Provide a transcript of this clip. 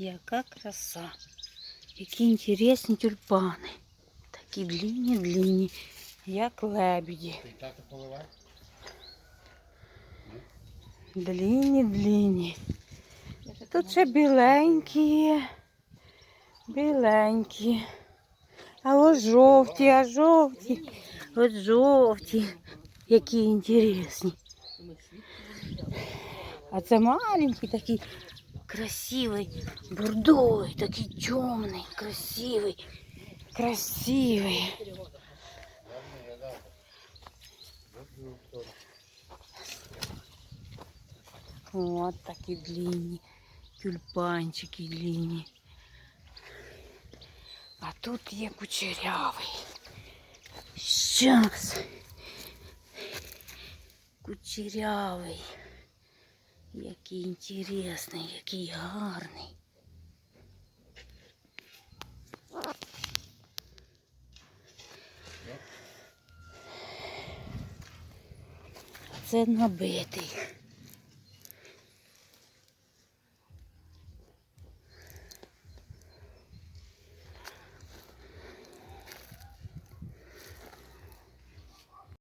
Яка краса. Які інтересні тюльпани. Такі длинні, длинні, як лебеді. Ти так і поливай? Длинні, длинні. Тут ще біленькі є. Біленькі. А ось жовті, а жовті. От жовті. Які інтересні. А це маленький такий красивий, бордовий, такий темний, красивий, красивий. Вот такі длинні, тюльпанчики длинні. А тут є кучерявий. Щас. Кучерявий. Який інтересний, який гарний. Це набитий.